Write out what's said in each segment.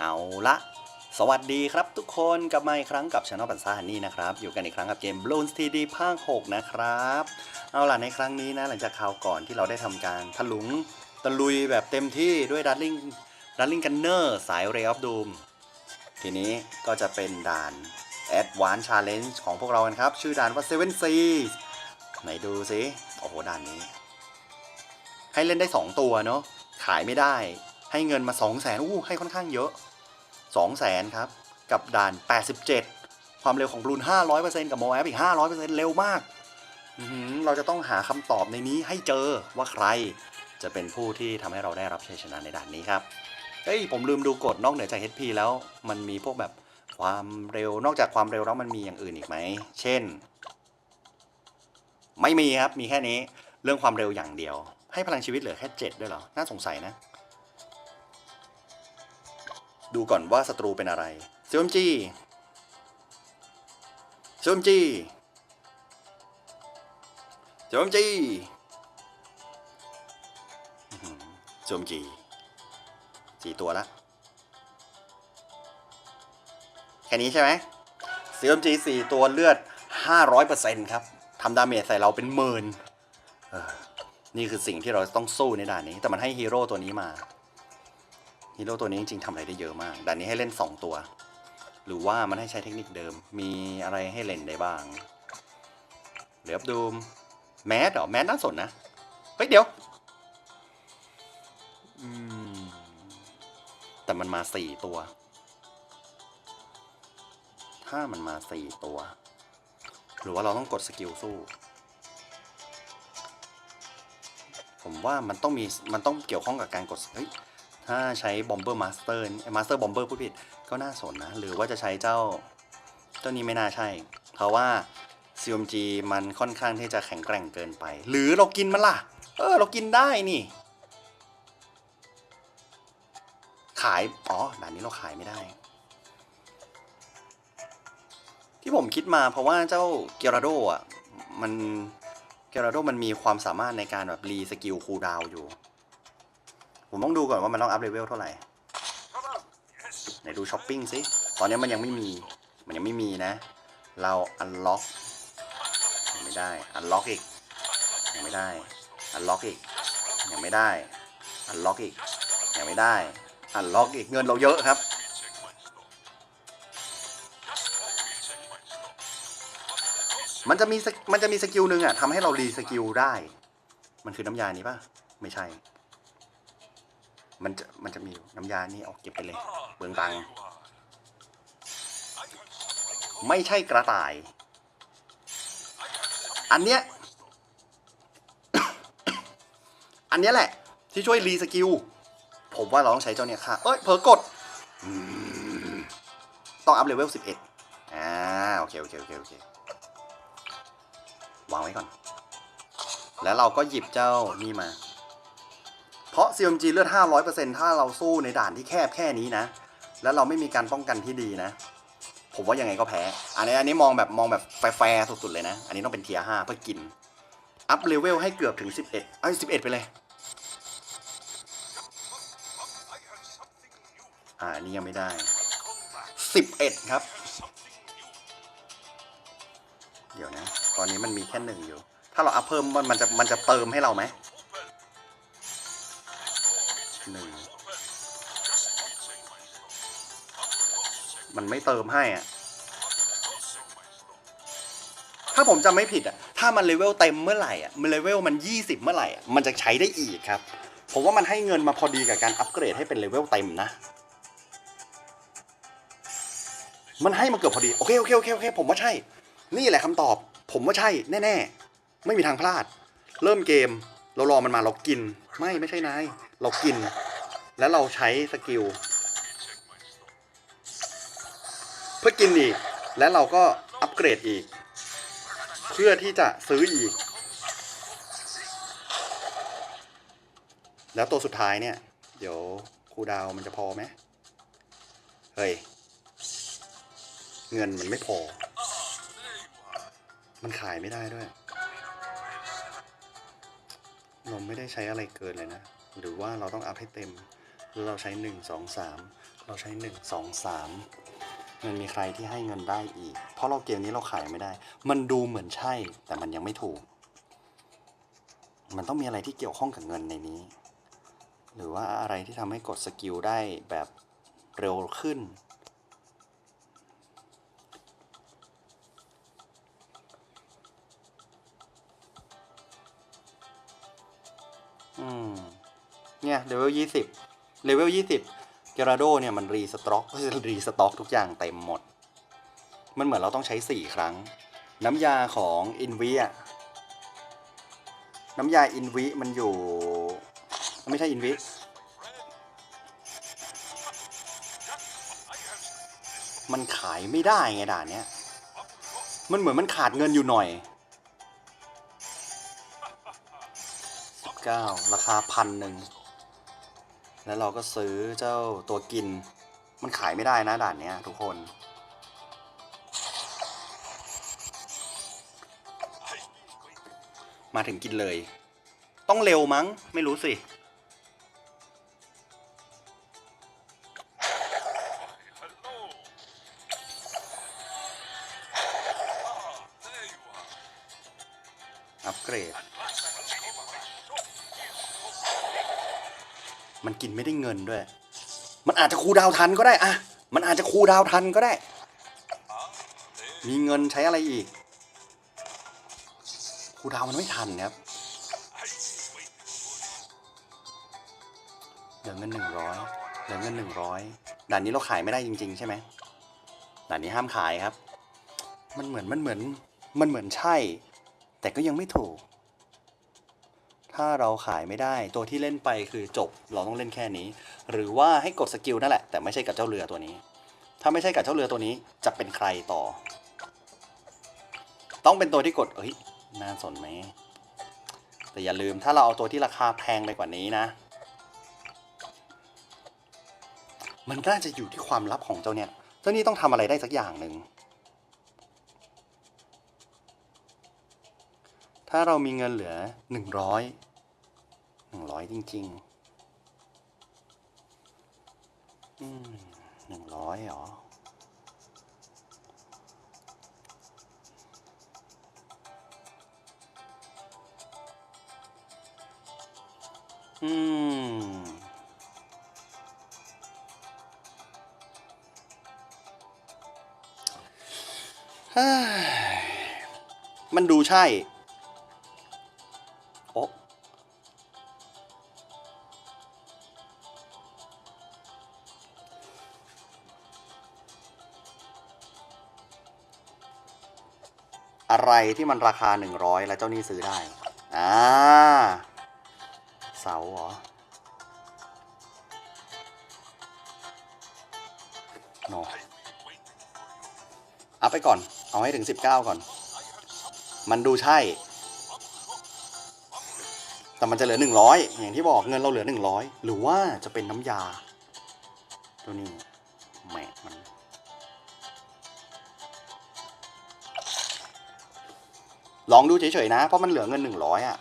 เอาละสวัสดีครับทุกคนกลับมาอีกครั้งกับช anel ปันซ่าฮันนี่นะครับ อยู่กันอีกครั้งกับเกม Bloons TD ภาค 6 นะครับ เอาล่ะในครั้งนี้นะหลังจากคราวก่อนที่เราได้ทำการทะลุงตะลุยแบบเต็มที่ด้วยดัตลิงดัตลิงกันเนอร์สาย Ray of Doom ทีนี้ก็จะเป็นด่าน Advanced Challenge ของพวกเรากันครับ ชื่อด่านว่า Seven Seas ไหนดูสิโอ้โหด่านนี้ ให้เล่นได้ 2 ตัวเนาะขายไม่ได้ให้เงินมา 2 0 0แสนอู้ให้ค่อนข้างเยอะ 2 0 0แสนครับ กับด่าน 87 ความเร็วของบลูน 500%กับโมแอฟอีก 500%เร็วมาก เราจะต้องหาคำตอบในนี้ให้เจอว่าใครจะเป็นผู้ที่ทำให้เราได้รับชัยชนะในด่านนี้ครับเฮ้ย ผมลืมดูกฎนอกเหนือจาก HP แล้วมันมีพวกแบบความเร็วนอกจากความเร็วแล้วมันมีอย่างอื่นอีกไหม เช่น ไม่มีครับ มีแค่นี้ เรื่องความเร็วอย่างเดียว ให้พลังชีวิตเหลือแค่ 7 ด้วยเหรอ น่าสงสัยนะ ดูก่อนว่าศัตรูเป็นอะไรเซมจีเซมจีเซมจีเซมจีสี่ตัวละแค่นี้ใช่ไหมเซมจีสี่ตัวเลือด 500%ครับทำดาเมจใส่เราเป็นหมื่นนี่คือสิ่งที่เราต้องสู้ในด่านนี้ แต่มันให้ฮีโร่ตัวนี้มา ฮีโร่ตัวนี้จริงๆทำอะไรได้เยอะมากด่านนี้ให้เล่น 2 ตัว หรือว่ามันให้ใช้เทคนิคเดิม มีอะไรให้เล่นได้บ้างเดี๋ยวดูมแมสเหรอแมสน่าสนนะ เฮ้ยเดี๋ยวแต่มันมาสี่ตัว ถ้ามันมาสี่ตัว หรือว่าเราต้องกดสกิลสู้ ผมว่ามันต้องมี มันต้องเกี่ยวข้องกับการกด เฮ้ย ถ้าใช้บอมเบอร์มาสเตอร์มาสเตอร์บอมเบอร์พูดผิดก็น่าสนนะ หรือว่าจะใช้เจ้าเจ้านี้ไม่น่าใช่ เพราะว่า CMG มันค่อนข้างที่จะแข็งแกร่งเกินไป หรือเรากินมันล่ะ เออ เรากินได้นี่ ขาย อ๋อด่านนี้เราขายไม่ได้ ที่ผมคิดมาเพราะว่าเจ้าเกียราโดอะ มันเกียราโดมันมีความสามารถในการแบบรีสกิลคูดาวอยู่ ผมต้องดูก่อนว่ามันต้องอัพเลเวลเท่าไหร่ไหนดูช้อปปิ้งสิตอนนี้มันยังไม่มี มันยังไม่มีนะ เราอันล็อกยังไม่ได้ อันล็อกอีก ยังไม่ได้ อันล็อกอีก ยังไม่ได้ อันล็อกอีก ยังไม่ได้ อันล็อกอีก เงินเราเยอะครับ มันจะมี มันจะมีสกิลหนึ่งอะทำให้เรารีสกิลได้ มันคือน้ำยานี้ป่ะ ไม่ใช่ มันจะมันจะมีน้ำยานี่เอาเก็บไปเลยเบืองตังค์ไม่ใช่กระต่าย อันเนี้ย อันเนี้ยแหละ ที่ช่วยรีสกิล ผมว่าเราต้องใช้เจ้าเนี่ยค่ะ เอ้ย เผลอกดอต้องอัพเลเวลสิบเอ็ดอ่า โอเค โอเค โอเค โอเควางไว้ก่อน แล้วเราก็หยิบเจ้านี่มา เพราะ CMG เลือด 500%ถ้าเราสู้ในด่านที่แคบแค่นี้นะ แล้วเราไม่มีการป้องกันที่ดีนะ ผมว่ายังไงก็แพ้ อันนี้อันนี้มองแบบมองแบบแฟร์สุดๆเลยนะ อันนี้ต้องเป็นเทียร์5เพื่อกิน อัพเลเวลให้เกือบถึง 11 เอ้ย 11 ไปเลย อ่าอันนี้ยังไม่ได้ 11 ครับ เดี๋ยวนะ ตอนนี้มันมีแค่หนึ่งอยู่ ถ้าเราอัพเพิ่มมันมันจะมันจะเติมให้เราไหม หนึ่งมันไม่เติมให้อะ ถ้าผมจำไม่ผิดอะ ถ้ามันเลเวลเต็มเมื่อไหร่อะ มันเลเวลมันยี่สิบเมื่อไหร่อะ มันจะใช้ได้อีกครับ ผมว่ามันให้เงินมาพอดีกับการอัปเกรดให้เป็นเลเวลเต็มนะ มันให้มาเกือบพอดี โอเคโอเคโอเคโอเค ผมว่าใช่ นี่แหละคำตอบ ผมว่าใช่แน่ ๆ ไม่มีทางพลาด เริ่มเกม เรารอมันมาเรากิน ไม่ไม่ใช่นาย เรากิน แล้วเราใช้สกิลเพื่อกินอีก และเราก็อัปเกรดอีก เพื่อที่จะซื้ออีก แล้วตัวสุดท้ายเนี่ย เดี๋ยวคูดาวมันจะพอไหมเฮ้ย เงินมันไม่พอ มันขายไม่ได้ด้วย เราไม่ได้ใช้อะไรเกินเลยนะ หรือว่าเราต้องอัพให้เต็มหรือเราใช้หนึ่งสองสามเราใช้หนึ่งสองสามมันมีใครที่ให้เงินได้อีก เพราะเราเกมนี้เราขายไม่ได้ มันดูเหมือนใช่ แต่มันยังไม่ถูก มันต้องมีอะไรที่เกี่ยวข้องกับเงินในนี้ หรือว่าอะไรที่ทำให้กดสกิลได้แบบเร็วขึ้นอืม เนี่ยเลเวลยี่สิบเลเวลยี่สิบเกราโดเนี่ยมันรีสต็อกรีสต็อกทุกอย่างเต็มหมด มันเหมือนเราต้องใช้สี่ครั้ง น้ำยาของอินวิอะน้ำยาอินวิมันอยู่ ไม่ใช่อินวิมันขายไม่ได้ไงด่านเนี้ย มันเหมือนมันขาดเงินอยู่หน่อยสิบเก้าราคาพันหนึ่ง แล้วเราก็ซื้อเจ้าตัวกิน มันขายไม่ได้นะด่านเนี้ยทุกคน มาถึงกินเลย ต้องเร็วมั้ง ไม่รู้สิ ไม่ได้เงินด้วย มันอาจจะคูดาวทันก็ได้อะมันอาจจะคูดาวทันก็ได้ มีเงินใช้อะไรอีก คูดาวมันไม่ทันครับเหลือเงินหนึ่งร้อยเหลือเงินหนึ่งร้อยด่านนี้เราขายไม่ได้จริง ๆ ใช่ไหมด่านนี้ห้ามขายครับ มันเหมือนมันเหมือน มันเหมือนใช่ แต่ก็ยังไม่ถูก ถ้าเราขายไม่ได้ ตัวที่เล่นไปคือจบเราต้องเล่นแค่นี้ หรือว่าให้กดสกิลนั่นแหละ แต่ไม่ใช่กับเจ้าเรือตัวนี้ ถ้าไม่ใช่กับเจ้าเรือตัวนี้จะเป็นใครต่อ ต้องเป็นตัวที่กดเอ้ยน่าสนไหมแต่อย่าลืมถ้าเราเอาตัวที่ราคาแพงไปกว่านี้นะ มันน่าจะอยู่ที่ความลับของเจ้าเนี่ยเจ้านี่ต้องทำอะไรได้สักอย่างหนึ่ง ถ้าเรามีเงินเหลือหนึ่งร้อยหนึ่งร้อยจริงๆอืมหนึ่งร้อยหรออืมมันดูใช่ อะไรที่มันราคาหนึ่งร้อยแล้วเจ้านี่ซื้อได้ อ่า เสาเหรอ โนเอาไปก่อน เอาให้ถึงสิบเก้าก่อน มันดูใช่ แต่มันจะเหลือหนึ่งร้อยอย่างที่บอกเงินเราเหลือหนึ่งร้อยหรือว่าจะเป็นน้ำยา ตัวนี้ องดูเฉยๆนะ เพราะมันเหลือเงินหนึ่งร้อยอะ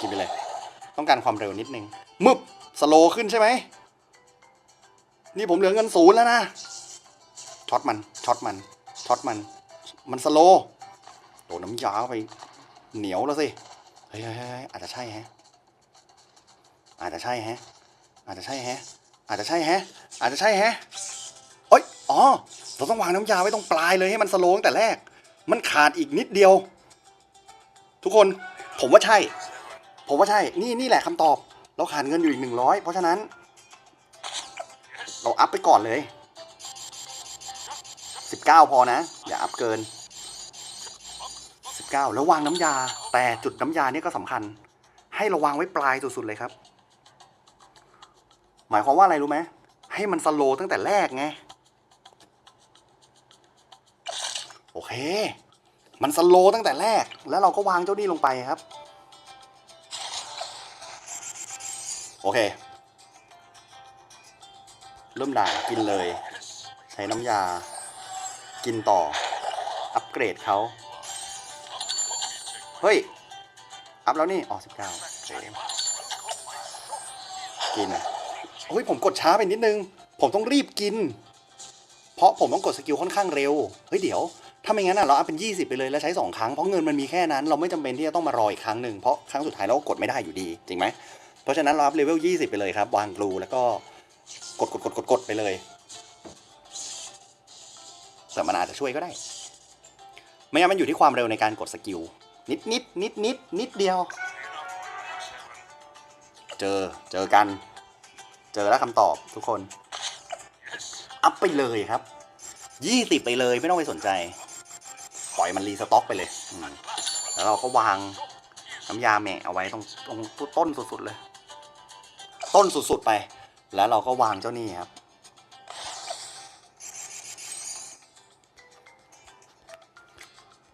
กินไปเลย ต้องการความเร็วนิดนึงมึบสโลขึ้นใช่ไหม นี่ผมเหลือเงินศูนย์แล้วนะ ช็อตมัน ช็อตมัน ช็อตมัน มันสโลโดนน้ำยาเข้าไป เหนียวแล้วสิ เฮ้ยเอาจจะใช่แฮะ อาจจะใช่แฮะ อาจจะใช่แฮะ อาจจะใช่แฮะ อาจจะใช่แฮะเอ้ย อ๋อ เราต้องวางน้ำยาไว้ตรงปลายเลยให้มันสโลว์ตั้งแต่แรก มันขาดอีกนิดเดียว ทุกคน ผมว่าใช่ ผมว่าใช่ นี่นี่แหละคำตอบ เราขาดเงินอยู่อีกหนึ่งร้อยเพราะฉะนั้น เราอัพไปก่อนเลยสิบเก้าพอนะ อย่าอัพเกิน ก้าแล้ววางน้ำยา แต่จุดน้ำยาเนี่ยก็สำคัญ ให้เราวางไว้ปลายสุดๆเลยครับ หมายความว่าอะไรรู้ไหมให้มันสโลตั้งแต่แรกไงโอเค มันสโลตั้งแต่แรก แล้วเราก็วางเจ้านี่ลงไปครับ โอเค เริ่มด่ากินเลย ใช้น้ำยา กินต่อ อัปเกรดเขา เฮ้ย อัพแล้วนี่ อ๋อสิบเก้าเกินเฮ้ยผมกดช้าไปนิดนึง ผมต้องรีบกิน เพราะผมต้องกดสกิลค่อนข้างเร็ว เฮ้ยเดี๋ยว ถ้าไม่งั้นอะเราอัพเป็น 20 ไปเลยแล้วใช้ 2 ครั้ง เพราะเงินมันมีแค่นั้น เราไม่จำเป็นที่จะต้องมารออีกครั้งหนึ่ง เพราะครั้งสุดท้ายเราก็กดไม่ได้อยู่ดี จริงไหม เพราะฉะนั้นเราอัพเลเวล 20 ไปเลยครับ วางกลูแล้วก็กดกดกดกดกดไปเลยแต่มันอาจจะช่วยก็ได้ ไม่งั้นมันอยู่ที่ความเร็วในการกดสกิล นิดนิดนิดนิดนิดเดียว เจอเจอกัน เจอแล้วคำตอบทุกคน อัพไปเลยครับ ยี่สิบไปเลยไม่ต้องไปสนใจ ปล่อยมันรีสต็อกไปเลย แล้วเราก็วางน้ำยาแหมะเอาไว้ตรงตรงต้นสุดๆเลย ต้นสุดๆไป แล้วเราก็วางเจ้านี่ครับ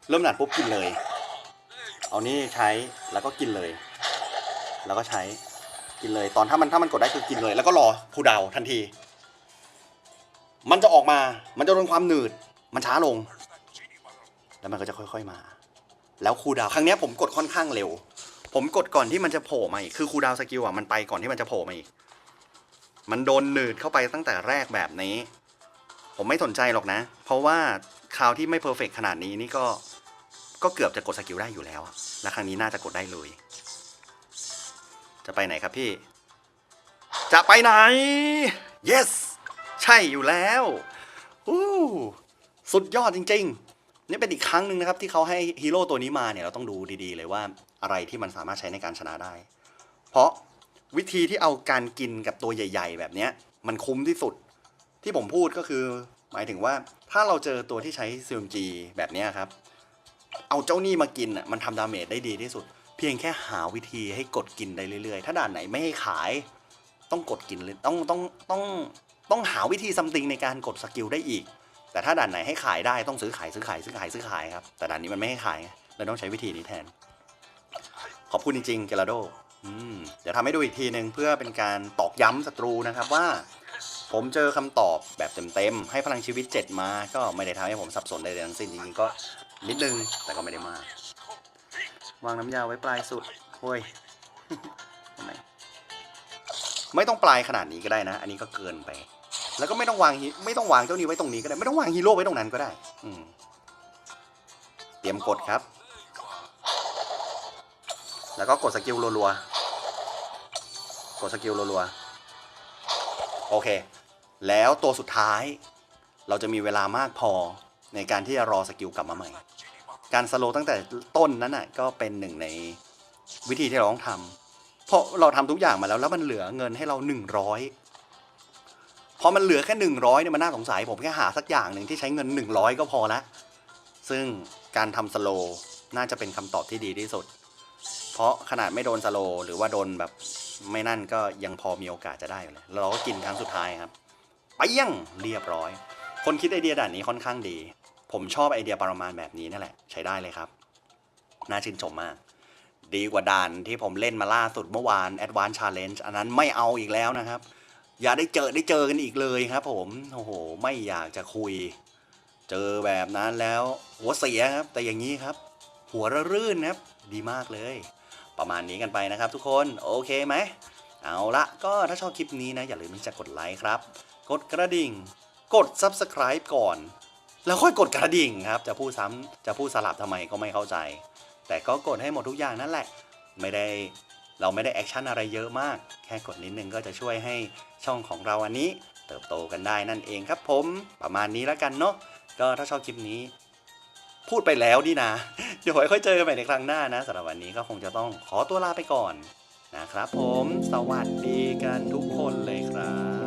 เริ่มหนัดปุ๊บกินเลย เอานี่ใช้แล้วก็กินเลย แล้วก็ใช้กินเลย ตอนถ้ามันถ้ามันกดได้คือกินเลย แล้วก็รอคูดาวทันที มันจะออกมา มันจะโดนความหนืด มันช้าลง แล้วมันก็จะค่อย ๆมา แล้วคูดาวครั้งนี้ผมกดค่อนข้างเร็ว ผมกดก่อนที่มันจะโผล่มาอีก คือคูดาวสกิลอะมันไปก่อนที่มันจะโผล่มาอีก มันโดนหนืดเข้าไปตั้งแต่แรกแบบนี้ ผมไม่สนใจหรอกนะ เพราะว่าคราวที่ไม่เพอร์เฟกขนาดนี้นี่ก็ ก็เกือบจะกดสกิลได้อยู่แล้ว และครั้งนี้น่าจะกดได้เลย จะไปไหนครับพี่ จะไปไหน yes ใช่อยู่แล้วอู้สุดยอดจริง ๆ นี่เป็นอีกครั้งหนึ่งนะครับที่เขาให้ฮีโร่ตัวนี้มาเนี่ยเราต้องดูดีๆ เลยว่าอะไรที่มันสามารถใช้ในการชนะได้ เพราะวิธีที่เอาการกินกับตัวใหญ่ ๆ แบบเนี้ยมันคุ้มที่สุด ที่ผมพูดก็คือ หมายถึงว่าถ้าเราเจอตัวที่ใช้ CMG แบบนี้ครับ เอาเจ้านี่มากินอะมันทำดาเมจได้ดีที่สุด เพียงแค่หาวิธีให้กดกินได้เรื่อยๆ ถ้าด่านไหนไม่ให้ขาย ต้องกดกินเลยต้องต้องต้องต้องหาวิธีซัมติงในการกดสกิลได้อีก แต่ถ้าด่านไหนให้ขายได้ต้องซื้อขายซื้อขายซื้อขายซื้อขายครับแต่ด่านนี้มันไม่ให้ขายเลยต้องใช้วิธีนี้แทน ขอบคุณจริงๆเกลาโดอืมเดี๋ยวทำให้ดูอีกทีหนึ่งเพื่อเป็นการตอกย้ำศัตรูนะครับว่า ผมเจอคำตอบแบบเต็มๆให้พลังชีวิต 7 มาก็ไม่ได้ทำให้ผมสับสนใดๆทั้งสิ้นจริงๆก็ นิดนึง แต่ก็ไม่ได้มาก วางน้ำยาไว้ปลายสุดโอ้ยทำไมไม่ต้องปลายขนาดนี้ก็ได้นะ อันนี้ก็เกินไป แล้วก็ไม่ต้องวางไม่ต้องวางเจ้านี้ไว้ตรงนี้ก็ได้ ไม่ต้องวางฮีโร่ไว้ตรงนั้นก็ได้ อืม เตรียมกดครับ แล้วก็กดสกิลรัวๆ กดสกิลรัวๆ โอเค แล้วตัวสุดท้าย เราจะมีเวลามากพอ ในการที่จะรอสกิลกลับมาใหม่ การสโลตั้งแต่ต้นนั้นน่ะก็เป็นหนึ่งในวิธีที่เราต้องทำเพราะเราทำทุกอย่างมาแล้วแล้วมันเหลือเงินให้เราหนึ่งร้อยพอมันเหลือแค่หนึ่งร้อยเนี่ยมันน่าสงสัยผมแค่หาสักอย่างหนึ่งที่ใช้เงินหนึ่งร้อยก็พอละซึ่งการทำสโลว์น่าจะเป็นคำตอบที่ดีที่สุด เพราะขนาดไม่โดนสโลว์หรือว่าโดนแบบไม่นั่นก็ยังพอมีโอกาสจะได้อยู่เลยแล้วเราก็กินครั้งสุดท้ายครับไปยังเรียบร้อย คนคิดไอเดียด่านนี้ค่อนข้างดี ผมชอบไอเดียประมาณแบบนี้นั่นแหละ ใช้ได้เลยครับ น่าชื่นชมมาก ดีกว่าด่านที่ผมเล่นมาล่าสุดเมื่อวาน Advanced Challenge อันนั้นไม่เอาอีกแล้วนะครับ อย่าได้เจอได้เจอกันอีกเลยครับ ผม โอ้โห ไม่อยากจะคุย เจอแบบนั้นแล้ว หัวเสียครับ แต่อย่างนี้ครับ หัวระรื่นครับ ดีมากเลย ประมาณนี้กันไปนะครับทุกคน โอเคไหม เอาละก็ถ้าชอบคลิปนี้นะ อย่าลืมที่จะกดไลค์ครับ กดกระดิ่ง กด Subscribe ก่อน แล้วค่อยกดกระดิ่งครับ จะพูดซ้ำจะพูดสลับทำไมก็ไม่เข้าใจ แต่ก็กดให้หมดทุกอย่างนั่นแหละ ไม่ได้เราไม่ได้แอคชั่นอะไรเยอะมาก แค่กดนิดนึงก็จะช่วยให้ช่องของเราอันนี้ เติบโตกันได้นั่นเองครับผม ประมาณนี้แล้วกันเนาะก็ถ้าชอบคลิปนี้ พูดไปแล้วนี่นะ เดี๋ยวไว้ค่อยเจอกันใหม่ในครั้งหน้านะสำหรับวันนี้ก็คงจะต้องขอตัวลาไปก่อนนะครับผม สวัสดีกันทุกคนเลยครับ